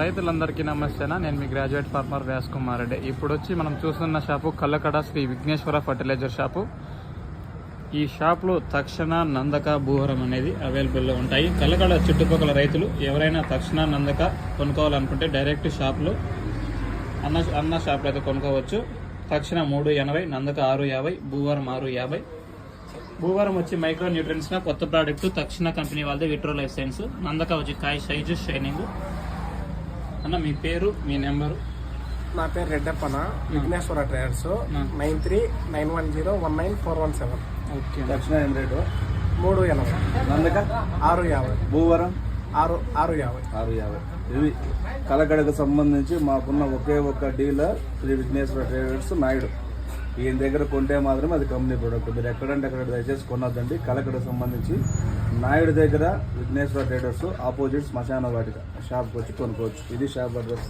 రైతులందరికీ నమస్తేనా. నేను మీ గ్రాడ్యుయేట్ ఫార్మర్ వ్యాస్ కుమార్ రెడ్డి. ఇప్పుడు వచ్చి మనం చూస్తున్న shop Kallakada Shri Vighneshwara fertilizer shop. ఈ షాప్లో తక్షణ నందక భూవరం అనేది అవైలబుల్లో ఉంటాయి. కల్లకడ చుట్టుపక్కల రైతులు ఎవరైనా తక్షణ నందక కొనుక్కోవాలనుకుంటే డైరెక్ట్ షాప్లో అన్న అన్న షాప్లో అయితే కొనుక్కోవచ్చు. తక్షణ మూడు ఎనభై నందక ఆరు యాభై భూవరం ఆరు యాభై. భూవరం వచ్చి మైక్రో న్యూట్రియన్స్ కొత్త ప్రోడక్ట్ తక్షణ కంపెనీ వాళ్ళది విట్రో లైఫ్ సైన్స్. నందక వచ్చి కాయ సైజు షైనింగ్. అన్న మీ పేరు మీ నెంబరు? నా పేరు Reddappana Vighneshwara traders. Nine three nine one zero one nine four one seven. Okay. దక్షిణ రేటు? మూడు ఎనభై. నందక? ఆరు యాభై. భూవరం? ఆరు ఆరు యాభై. ఆరు యాభై. ఇవి కలకడకు సంబంధించి మాకున్న ఒకే ఒక్క డీలర్ శ్రీ విఘ్నేశ్వర ట్రేడర్స్ నాయుడు. ఈయన దగ్గర కొంటే మాత్రం అది కంపెనీ ప్రోడక్ట్ మీరు ఎక్కడంటే అక్కడ దయచేసి కొనొద్దండి. కలకడకు సంబంధించి నాయుడు దగ్గర విఘ్నేశ్వర ట్రేడర్స్ ఆపోజిట్ శ్మశాన వాటిక షాప్కి వచ్చి కొనుక్కోవచ్చు. ఇది షాప్ అడ్రస్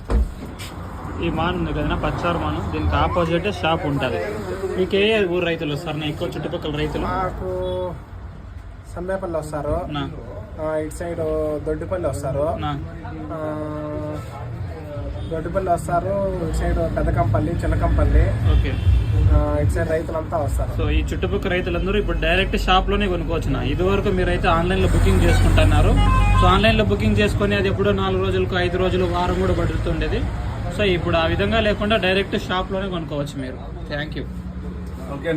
ఈ మాన్ ఉంది కదా పచ్చారు మాను. దీనికి ఆపోజిట్ షాప్ ఉంటుంది. మీకు ఏ ఊరు రైతులు వస్తారు? నా ఎక్కువ చుట్టుపక్కల రైతులు? మాకు సంబేపల్లి వస్తారు. ఇటు సైడ్ దొడ్డిపల్లి వస్తారు. దొడ్డిపల్లి వస్తారు ఇటు సైడ్ పెద్దకంపల్లి చిన్నకంపల్లి. ఓకే. ఇటు సైడ్ రైతులంతా వస్తారు. సో ఈ చుట్టుపక్కల రైతులందరూ ఇప్పుడు డైరెక్ట్ షాప్లోనే కొనుక్కోవచ్చు ఇది వరకు మీరైతే ఆన్లైన్లో బుకింగ్ చేసుకుంటున్నారు. సో ఆన్లైన్లో బుకింగ్ చేసుకొని అది ఎప్పుడో నాలుగు రోజులకు ఐదు రోజులు వారం కూడా పడుతుండేది. సో ఇప్పుడు ఆ విధంగా లేకుండా డైరెక్ట్ షాప్లోనే కొనుక్కోవచ్చు మీరు. Thank you okay